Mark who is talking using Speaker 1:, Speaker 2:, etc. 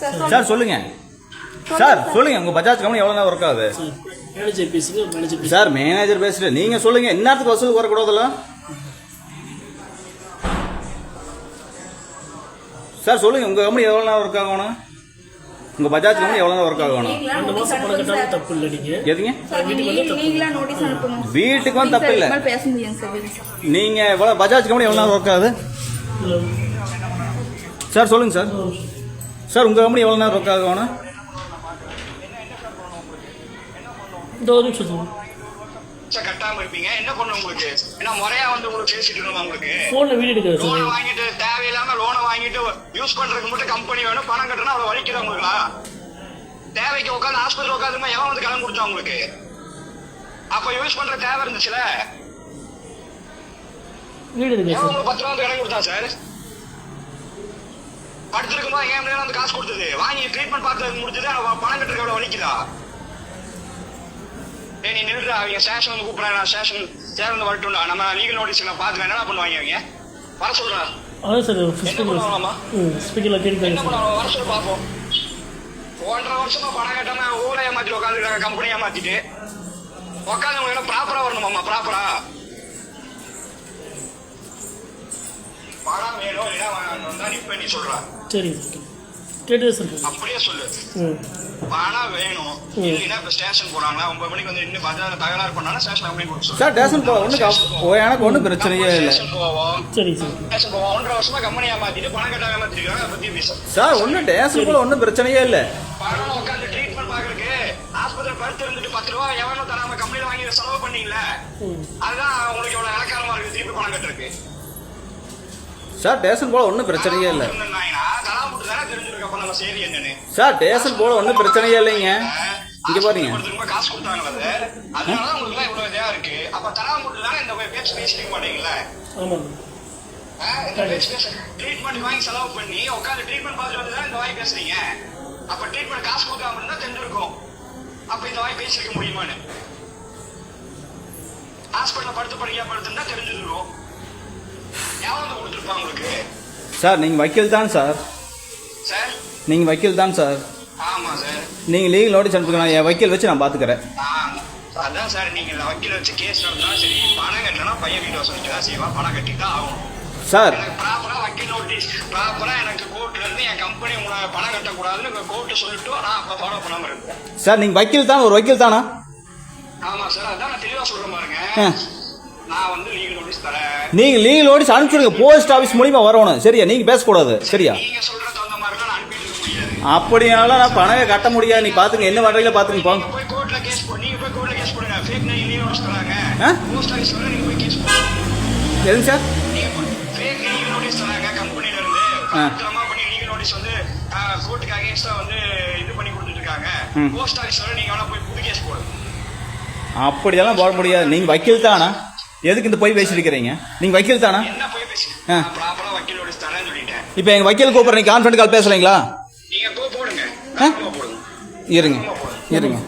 Speaker 1: Sir சொல்லுங்க. Sir சொல்லுங்க உங்க பஜாஜ் கம்பெனி எவ்வளவு நேரம் ஒர்க் ஆகுது?
Speaker 2: சார் மேனேஜர் பேசுங்க மேனேஜர் பேசுங்க.
Speaker 1: சார் மேனேஜர் பேசுறேன் நீங்க சொல்லுங்க இந்நேரத்துக்கு வசூல் வரக்கூடாதுல்ல சார் சொல்லுங்க உங்க கம்பெனி எவ்வளவு நேரம் ஒர்க் ஆகணும்? உங்க பஜாஜ் கம்பெனி எவ்வளவு நேரம் ஒர்க் ஆகணும்?
Speaker 2: ரெண்டு மாசம் பணம் தப்பு இல்லை நீங்க.
Speaker 1: எதுங்க? வீட்டுக்கு வந்து தப்பு இல்ல. நீங்க எவ்வளவு பஜாஜ் கம்பெனி எவ்வளவு நேரம் ஒர்க் ஆகுது? சார் சொல்லுங்க சார் சார் உங்க கம்பெனி எவ்வளவு நேரம் ஒர்க் ஆகணும்
Speaker 2: இந்த ஒரு நிமிஷம் சார்.
Speaker 3: சார் கட்டாம இருப்பீங்க. என்ன பண்ணும் உங்களுக்கு? ஏன்னா முறையா வந்து உங்களுக்கு பேசிட்டு இருக்கணும் உங்களுக்கு?
Speaker 2: வீடியோ
Speaker 3: லோனை வாங்கிட்டு தேவையில்லாம லோனை வாங்கிட்டு யூஸ் பண்றதுக்கு மட்டும் கம்பெனி வேணும். பணம் கட்டணும் அவ்வளவு வலிக்குது உங்களுக்கா? தேவைக்கு உட்காந்து ஆஸ்பத்திரி உட்காந்துமா எவன் வந்து கடன் கொடுத்தா உங்களுக்கு? அப்ப யூஸ் பண்ற தேவை இருந்துச்சுல? உங்களுக்கு பத்து ரூபா வந்து கடன் கொடுத்தா சார்? படுத்திருக்கும் என் வந்து காசு கொடுத்தது. வாங்கி ட்ரீட்மெண்ட் பார்த்தது முடிஞ்சது. அவன் பணம் கட்டுறதுக்கு எவ்வளவு வலிக்குதா? ஏய் நீ நின்றுடா அவங்க ஸ்டேஷன் வந்து கூப்பிடுறாங்க ஸ்டேஷன் ஸ்டேஷன் வந்து வரட்டும்டா. நம்ம லீகல் நோட்டீஸ் நான் பார்த்துக்கலாம். என்ன பண்ணுவாங்க அவங்க வர சொல்றா
Speaker 2: அதான் சார் ஸ்பீக்கரில்
Speaker 3: பண்ணுவாங்க வர சொல்லி பார்ப்போம் ஒன்றரை வருஷமா பணம் கட்டாம ஊரை ஏமாத்திட்டு உட்காந்துருக்காங்க கம்பெனி ஏமாத்திட்டு. உட்காந்து என்ன ப்ராப்பரா வரணுமாம்மா ப்ராப்பரா பணம் தான்
Speaker 2: சார் கேட்டு கேட்குது.
Speaker 3: அப்படியே சொல்லு. பணம் வேணும்.
Speaker 2: ம்.
Speaker 3: இல்லைன்னா இப்ப ஸ்டேஷன் போறாங்களா ஒன்பது மணிக்கு வந்து பஜார் தகராறு பண்ணாலும் ஸ்டேஷன் கம்பெனி கொடுத்து சொல்லு.
Speaker 1: சார் டேஷன் போ ஒன்றும் எனக்கு ஒன்றும் பிரச்சனையே இல்லை.
Speaker 3: ஸ்டேஷன் போவோம்.
Speaker 2: சரிங்க சார்.
Speaker 3: ஸ்டேஷன் போவோம். ஒன்றரை வருஷமா கம்பெனி ஏமாத்திட்டு பணம் ஏமாத்திருக்காங்க அதை பத்தி பேச.
Speaker 1: சார் ஒன்றும் டேஷன் போல ஒன்றும் பிரச்சனையே இல்லை.
Speaker 3: பணம் உட்காந்து ட்ரீட்மெண்ட் பாக்குறதுக்கு ஆஸ்பத்திரி படுத்து இருந்துட்டு பத்து ரூபா எவனும் தராம கம்பெனில வாங்கி செலவு பண்ணீங்கல்ல?
Speaker 2: ம்.
Speaker 3: அதுதான் உங்களுக்கு எவ்வளவு இலக்காரமா இருக்கு திருப்பி பணம் கட்டுறதுக்கு.
Speaker 1: சார் டேஷன் போல ஒன்றும் பிரச்சனையே இல்லை.
Speaker 3: தலாமுட்டு தானே தெரிஞ்சிருக்கு அப்ப நம்ம சரி என்னன்னு
Speaker 1: சார் டேஷன் போல ஒன்றும் பிரச்சனையே இல்லைங்க. இங்க பாருங்க.
Speaker 3: காசு கொடுத்தாங்களா அது அதனால உங்களுக்கு எல்லாம் இவ்வளவு இதா இருக்கு அப்ப தலாமுட்டு தானே இந்த பேச்சு பேசிக்க மாட்டீங்களா
Speaker 2: ஆமாம்
Speaker 3: ட்ரீட்மெண்ட் வாங்கி செலவு பண்ணி உட்காந்து ட்ரீட்மெண்ட் பார்த்துட்டு வந்து தான் இந்த வாய் பேசுறீங்க அப்ப ட்ரீட்மெண்ட் காசு கொடுக்காம இருந்தா தெரிஞ்சிருக்கும் அப்ப இந்த வாய் பேசிருக்க முடியுமான்னு ஹாஸ்பிட்டல் படுத்து படிக்கா படுத்துருந்தா தெரிஞ்சிருக்கும் எவன் வந்து கொடுத்துருப்பான் உங்களுக்கு
Speaker 1: சார் நீங்கள் வக்கீல் தான் சார்.
Speaker 3: சார்?
Speaker 1: நீங்கள் வக்கீல் தான் சார். நீங்கள் லீகல் நோட்டீஸ் அனுப்புங்க என் வக்கீல் வச்சு நான் பார்த்துக்கிறேன்
Speaker 3: அதான் சார் நீங்க இந்த வக்கீல வச்சு கேஸ் நடந்தா சரி பணம் கட்டணும் பையன் வீட்டு வசதி தான் செய்வான் பணம் கட்டி தான் ஆகணும்.
Speaker 1: சார்.
Speaker 3: எனக்கு ப்ராப்பரா வக்கீல் நோட்டீஸ் ப்ராப்பரா எனக்கு கோர்ட்ல இருந்து என் கம்பெனி உங்களை பணம் கட்டக்கூடாதுன்னு கோர்ட்டு சொல்லிட்டு நான் அப்ப ஃபாலோ பண்ணாம இருக்கேன்.
Speaker 1: சார் நீங்கள் வக்கீல் தான் ஒரு வக்கீல் தானா?
Speaker 3: ஆமா சார் அதான் நான் தெளிவா சொல்றேன் பாருங்க. வந்து லீகல் நோட்டீஸ்
Speaker 1: அனுப்பிச்சுடுங்க போஸ்ட் ஆஃபீஸ் மூலியமா வரணும். சரியா? நீங்கள் பேசக்கூடாது. சரியா?
Speaker 3: நீங்க மாதிரி நான்
Speaker 1: பணமே கட்ட முடியாது. நீ பார்த்துங்க என்ன பண்ணுறீங்களோ பார்த்துங்க போங்க
Speaker 3: நீங்க நீங்க நீங்க
Speaker 1: எதுங்க சார்?
Speaker 3: நீங்க கோர்ட்டுக்கு அகைன்ஸ்டா வந்து இது பண்ணி கொடுத்துட்டு இருக்காங்க. போஸ்ட் ஆஃபீஸ் நீங்க வேணா போய் புது கேஸ் போடுங்க
Speaker 1: அப்படியெல்லாம் போட முடியாது. நீங்கள் வக்கீல் தானா? எதுக்கு இந்த போய் பேசிட்டு இருக்கிறீங்க நீங்கள் வக்கீல் தானா?
Speaker 3: என்ன போய் பேசி
Speaker 1: ஆ.
Speaker 3: ப்ராப்பரா வக்கீல் நோட்டீஸ் தரேன்னு சொல்லிட்டேன்.
Speaker 1: இப்போ எங்கள் வக்கீல் கூப்பிட்றீங்க கான்ஃபரன்ஸ் கால் பேசுகிறீங்களா
Speaker 3: நீங்க போ போடுங்க.
Speaker 1: ஆ?
Speaker 3: போடுங்க.
Speaker 1: இருங்க இருங்க.